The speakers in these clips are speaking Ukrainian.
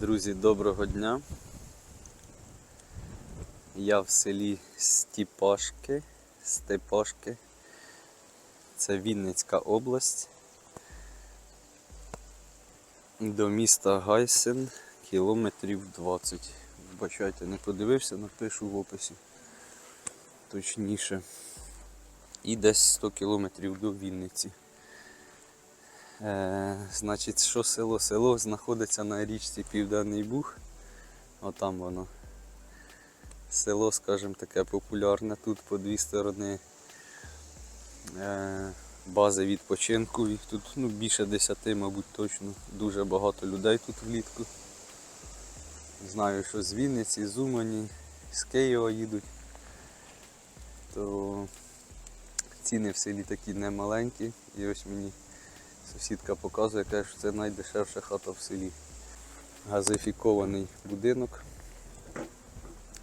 Друзі, доброго дня. Я в селі Стіпашки, Степашки. Це Вінницька область. До міста Гайсен кілометрів 20. Вбачайте, не подивився, напишу в описі. Точніше. І десь 100 кілометрів до Вінниці. Е, значить, що село? Село знаходиться на річці Південний Буг. Отам воно. Село, скажімо, таке популярне. Тут по дві сторони е, бази відпочинку. Їх тут ну, більше десяти, мабуть, точно. Дуже багато людей тут влітку. Знаю, що з Вінниці, з Умані, з Києва їдуть. То ціни в селі такі немаленькі. І ось мені Сусідка показує, каже, що це найдешевша хата в селі. Газифікований будинок.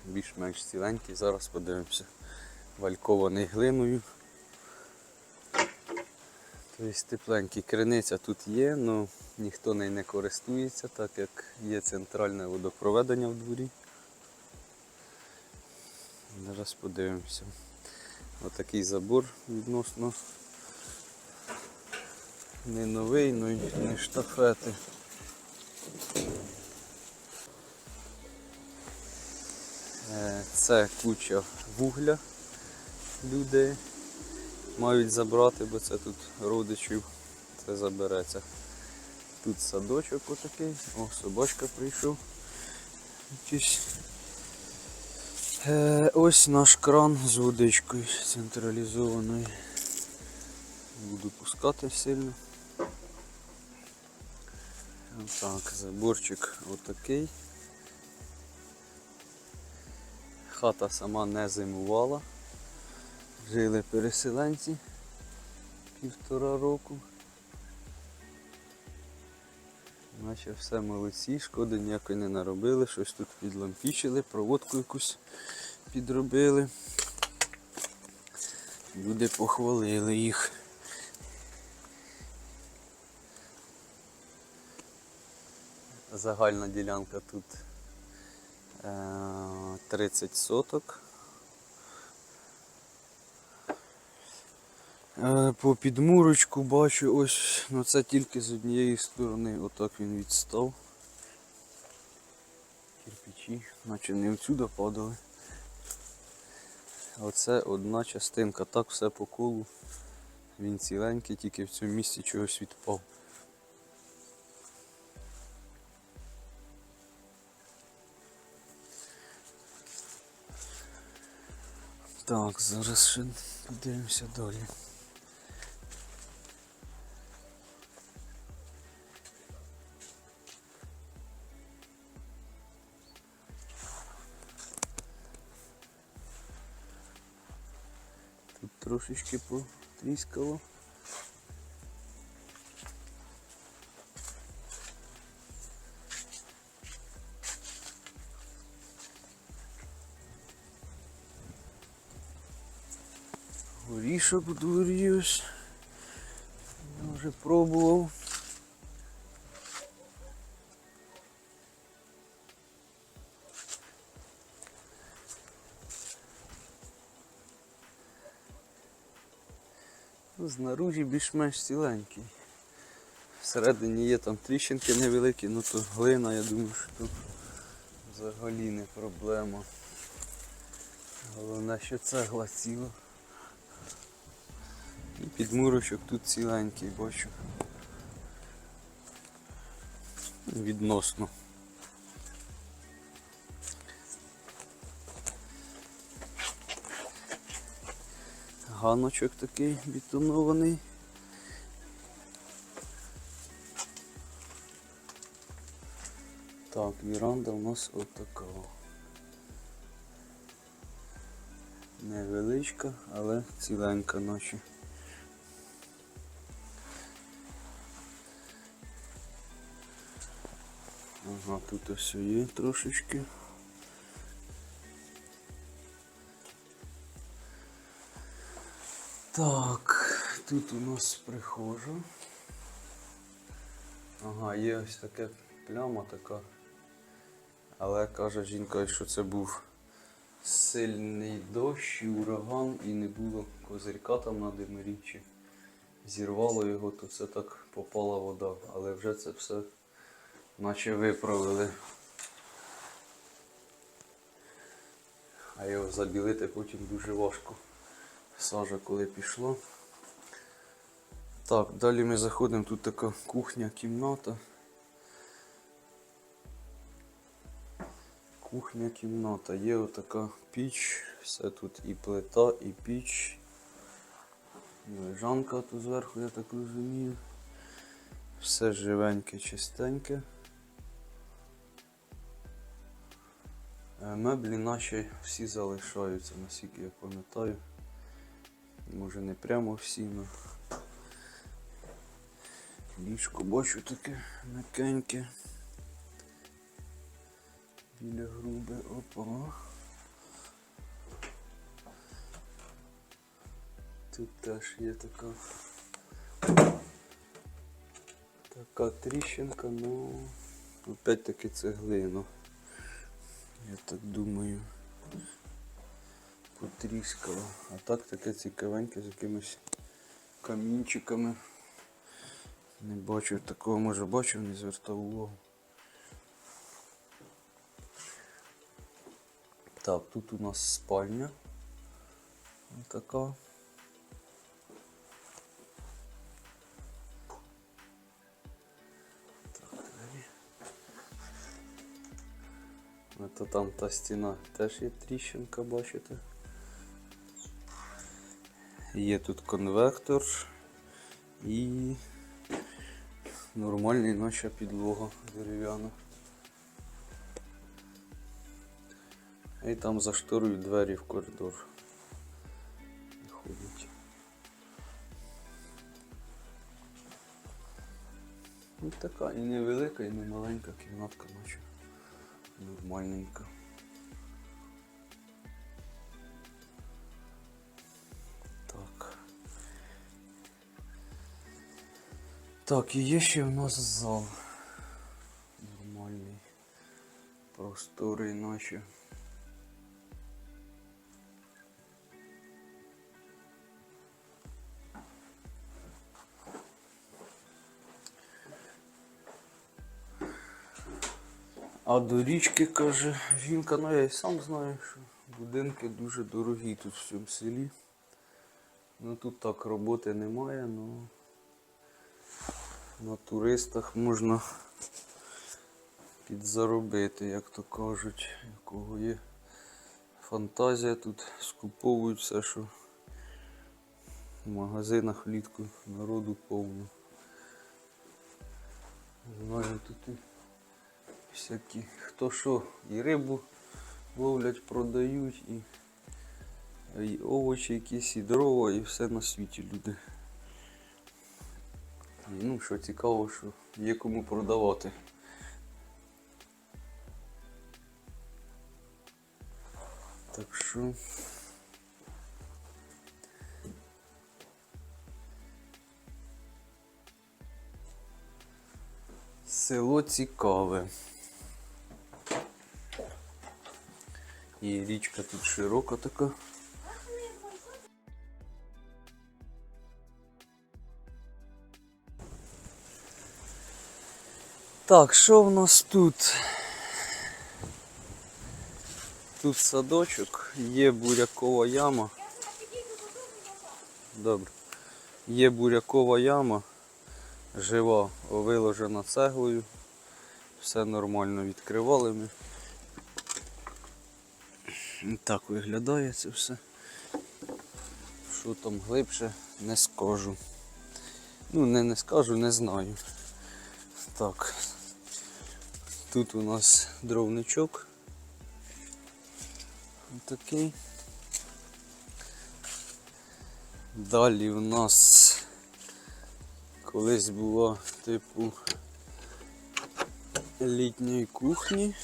Більш-менш ціленький. Зараз подивимося. Валькований глиною. Тобто тепленький. Криниця тут є, але ніхто нею не користується, так як є центральне водопроведення в дворі. Зараз подивимося. Отакий забор відносно не новий, ну не штафети. Е, Це куча вугля люди мають забрати, бо це тут родичів це забереться. Тут садочок отакий, о, собачка прийшов. Е, ось наш кран з водичкою централізованою. Буду пускати сильно. Так, заборчик отакий. Хата сама не зимувала. Жили переселенці півтора року. Наче все молодці, шкоди ніякої не наробили, щось тут підлампічили, проводку якусь підробили. Люди похвалили їх. Загальна ділянка тут е, 30 соток. Е, По підмурочку бачу ось, ну це тільки з однієї сторони, отак він відстав. Кирпичі, наче не отсюди падали. Оце одна частинка, так все по колу. Він ціленький, тільки в цьому місці чогось відпав. Так, зараз ще подивимося далі. Тут трошечки потріскало. Горішок в. Я вже пробував. Ну, Знаружі більш-менш ціленький. Всередині є там тріщинки невеликі, ну то глина, я думаю, що тут взагалі не проблема. Головне, що цегла ціла. І підмурочок тут ціленький бачу. Відносно. Ганочок такий бетонований. Так, віранда у нас отака. Невеличка, але ціленька ночі. Ага, тут ось є трошечки. Так, тут у нас прихожа. Ага, є ось така пляма така Але каже жінка, що це був сильний дощ і ураган, і не було козирька там на Демирічі. Зірвало його, то це так попала вода. Але вже це все наче виправили. А його забілити потім дуже важко. Сажа коли пішла. Так, далі ми заходимо, тут така кухня, кімната. Кухня, кімната. Є отака піч, все тут і плита, і піч. І лежанка тут зверху, я так розумію. Все живеньке, чистеньке. Меблі наші всі залишаються, наскільки я пам'ятаю. Може не прямо всі, але ліжко бачу таке м'якеньке. Біля груби, опа. Тут теж є така така тріщинка, ну опять таки цеглина. Я так думаю. потріскало. А так таке цікавеньке з якимись камінчиками. Не бачив такого, може бачив, не звертав увагу. Так, тут у нас спальня. Така. То там та стіна теж є тріщинка, бачите. Є тут конвектор і нормальний наша підлога дерев'яна. І там зашторюють двері в коридор. Ходять. Ну така і невелика, і не маленька кімнатка наче. Нормальненька. Так. Так, і є ще в нас зал. Нормальний. Просторий наче. А до річки, каже жінка, ну я і сам знаю, що будинки дуже дорогі тут в цьому селі. Ну тут так роботи немає, ну на туристах можна підзаробити, як то кажуть, у кого є фантазія, тут скуповують все, що в магазинах влітку народу повно. Знаю тут і всякі, хто що, і рибу ловлять, продають, і, і овочі якісь, і дрова, і все на світі люди. І, ну, що цікаво, що є кому продавати. Так що. Село цікаве. І річка тут широка така. Так, що в нас тут? Тут садочок, є бурякова яма. Добре. Є бурякова яма, жива, виложена цеглою. Все нормально відкривали ми. Так виглядає це все. Що там глибше, не скажу. Ну, не, не скажу, не знаю. Так. Тут у нас дровничок. Такий. Далі у нас колись була типу літньої кухні,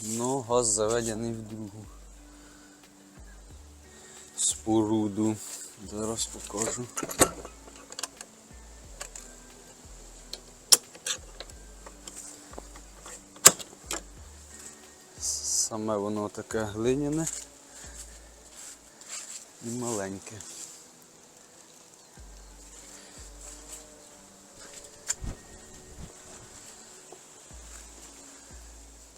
но газ заведений в другу споруду. Зараз покажу. Саме воно таке глиняне і маленьке.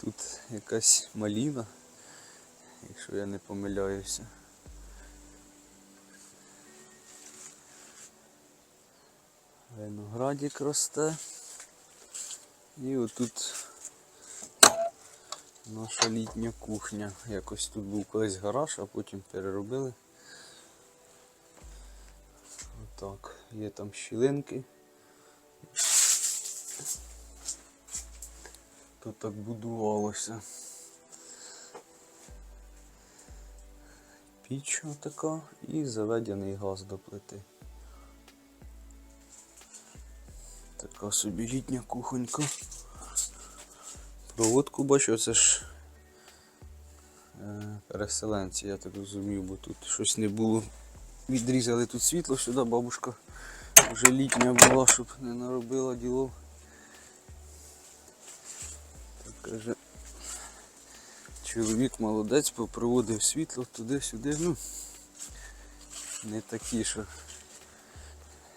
Тут якась маліна, якщо я не помиляюся. Виноградик росте. І отут наша літня кухня. Якось тут був колись гараж, а потім переробили. Отак, є там щілинки. Тут так будувалося. Піч отака і заведений газ до плити. Така собі літня кухонька. Проводку бачу, це ж е, переселенці, я так розумів, бо тут щось не було. Відрізали тут світло сюди, бабушка вже літня була, щоб не наробила ділов. Каже, чоловік молодець, попроводив світло туди-сюди. Ну, не такі, що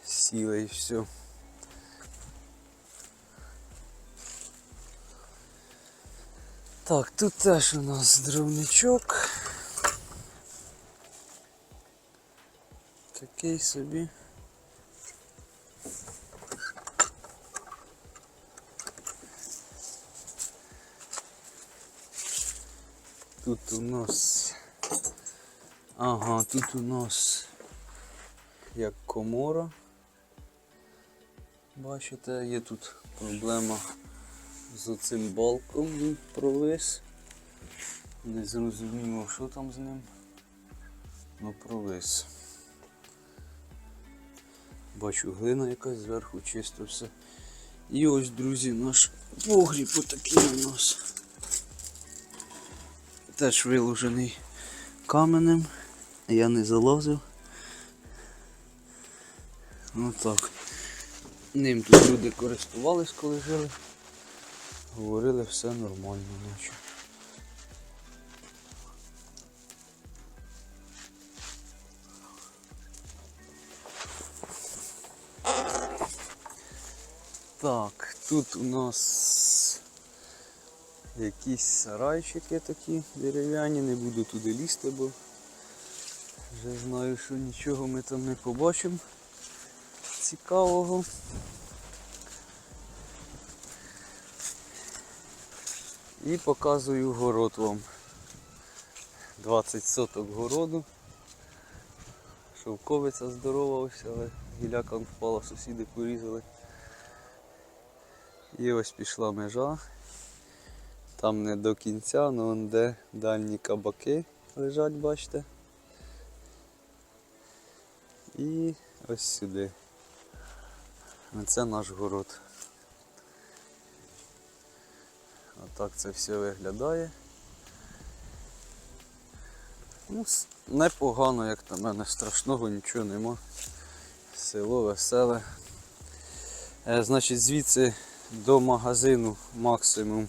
сіли і все. Так, тут теж у нас дровничок. Такий собі. Тут у нас. Ага, тут у нас як комора. Бачите, є тут проблема з цим балком він провис. Не зрозуміло, що там з ним. Ну провис. Бачу глина якась зверху чисто все. І ось, друзі, наш погріб отакий у нас. Теж виложений каменем. Я не залазив. Отак. Ним тут люди користувались, коли жили. Говорили, все нормально, наче. Так, тут у нас якісь сарайчики такі дерев'яні, не буду туди лізти, бо вже знаю, що нічого ми там не побачимо цікавого. І показую город вам. 20 соток городу. Шовковиця здорова ось, але гіляка впала, сусіди порізали. І ось пішла межа. Там не до кінця, але вон де дальні кабаки лежать, бачите. І ось сюди. Оце наш город. Отак це все виглядає. Ну, непогано, як на мене, страшного нічого нема. Село веселе. Е, значить, звідси до магазину максимум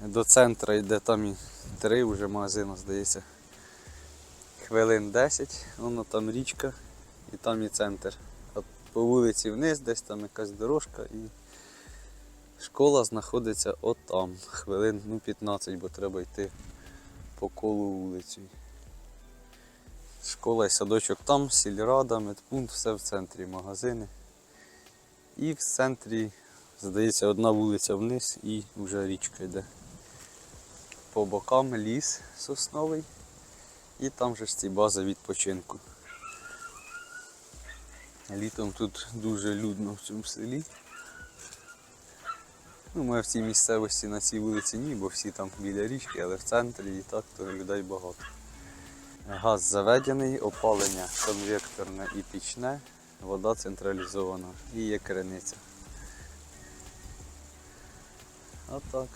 до центра йде там і три вже магазини, здається. Хвилин 10, воно там річка і там і центр. От по вулиці вниз, десь там якась дорожка і школа знаходиться отам. Хвилин ну, 15, бо треба йти по колу вулицю. Школа і садочок там, сільрада, медпункт, все в центрі, магазини. І в центрі, здається, одна вулиця вниз і вже річка йде. По бокам ліс сосновий і там же ж ці бази відпочинку. Літом тут дуже людно в цьому селі. Ну, ми в цій місцевості на цій вулиці ні, бо всі там біля річки, але в центрі і так то людей багато. Газ заведений, опалення конвекторне і пічне, вода централізована і є криниця. Отак.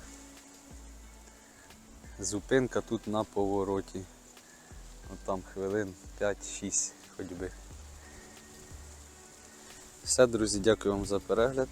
Зупинка тут на повороті. От там хвилин 5-6 ходьби. Все, друзі, дякую вам за перегляд.